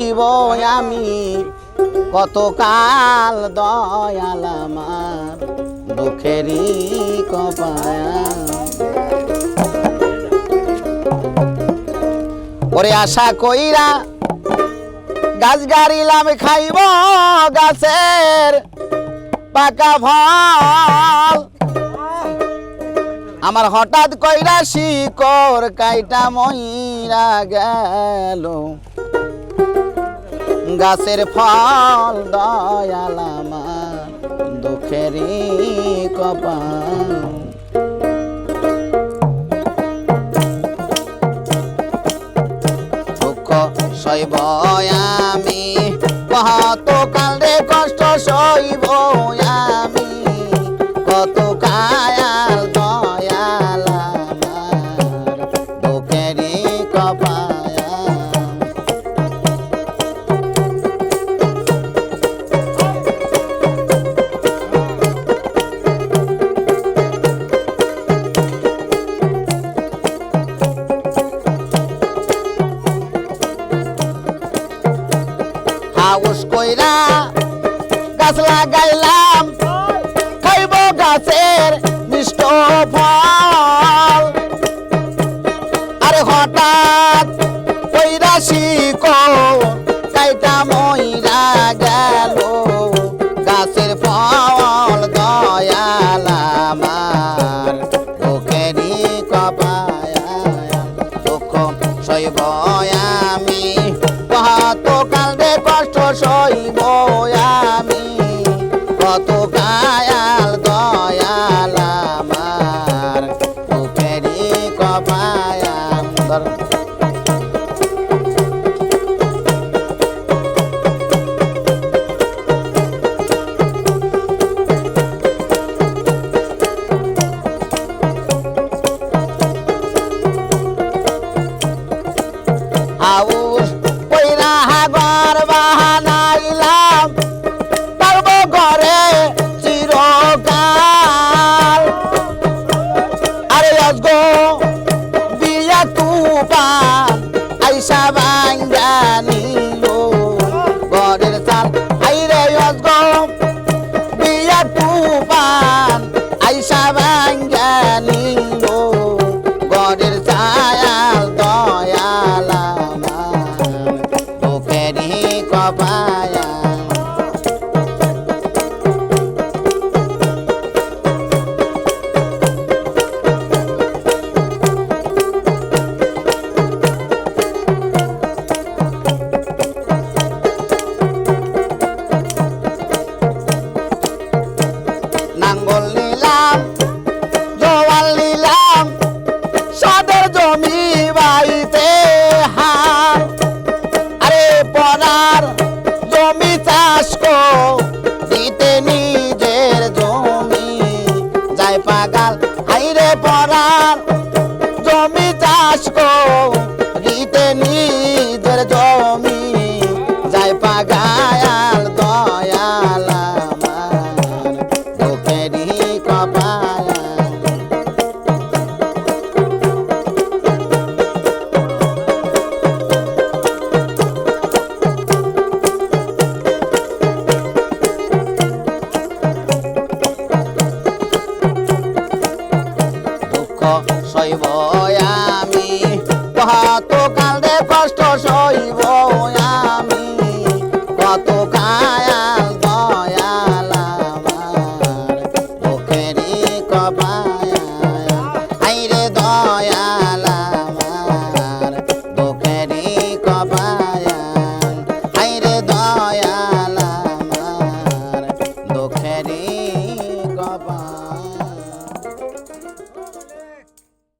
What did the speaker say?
থাকিব আমি কতকাল দয়াল আমার দুঃখেরই কপায়া ওরে আশা কইরা গাছ গাড়িলাম খাইব গাছের পাকা ফল। আমার হঠাৎ কইরা শিকর কাইটা মইরা গেল। গাছের ফল দয়াল আমার, দুঃখেরই কপাল। দুঃখ সইব আমি কত কালে কষ্ট সইব আমি কত কায়াল দয়াল আমার, দুঃখেরই কপায়া গাছ লাগাইলাম, খাইব গাছের মিষ্ট ফল। আর হঠাৎ কইরা শিকো কাইটা মইরা গেল। গাছের ফল দয়াল আমার কপায়া দুঃখ সইব আমি। কত কালে কষ্ট সইব কপায়া তোকেরই শৈব আমি কহাতক